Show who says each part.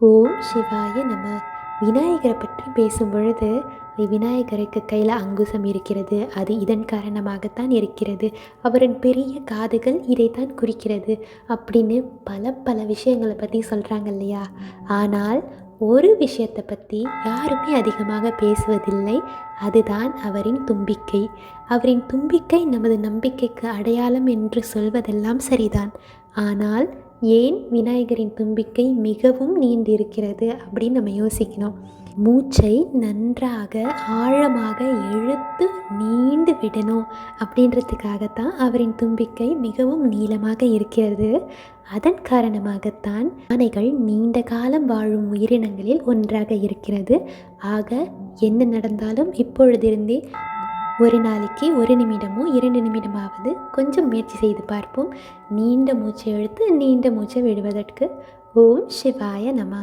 Speaker 1: ஓம் சிவாய நம. விநாயகரை பற்றி பேசும் பொழுது விநாயகருக்கு கையில் அங்குசம் இருக்கிறது. அது இதன் காரணமாகத்தான் இருக்கிறது. அவரின் பெரிய காதுகள் இதைத்தான் குறிக்கிறது அப்படின்னு பல பல விஷயங்களை பற்றி சொல்கிறாங்க இல்லையா? ஆனால் ஒரு விஷயத்தை பற்றி யாருமே அதிகமாக பேசுவதில்லை. அதுதான் அவரின் தும்பிக்கை. அவரின் தும்பிக்கை நமது நம்பிக்கைக்கு அடையாளம் என்று சொல்வதெல்லாம் சரிதான். ஆனால் ஏன் விநாயகரின் தும்பிக்கை மிகவும் நீண்டிருக்கிறது அப்படின்னு நம்ம யோசிக்கணும். மூச்சை நன்றாக ஆழமாக இழுத்து நீண்டு விடணும் அப்படின்றதுக்காகத்தான் அவரின் தும்பிக்கை மிகவும் நீளமாக இருக்கிறது. அதன் காரணமாகத்தான் யானைகள் நீண்ட காலம் வாழும் உயிரினங்களில் ஒன்றாக இருக்கிறது. ஆக என்ன நடந்தாலும் இப்பொழுதிருந்தே ஒரு நாளைக்கு ஒரு நிமிடமோ இரண்டு நிமிடமாவது கொஞ்சம் முயற்சி செய்து பார்ப்போம். நீண்ட மூச்சை எழுத்து நீண்ட மூச்சை விடுவதற்கு. ஓம் சிவாய நமா.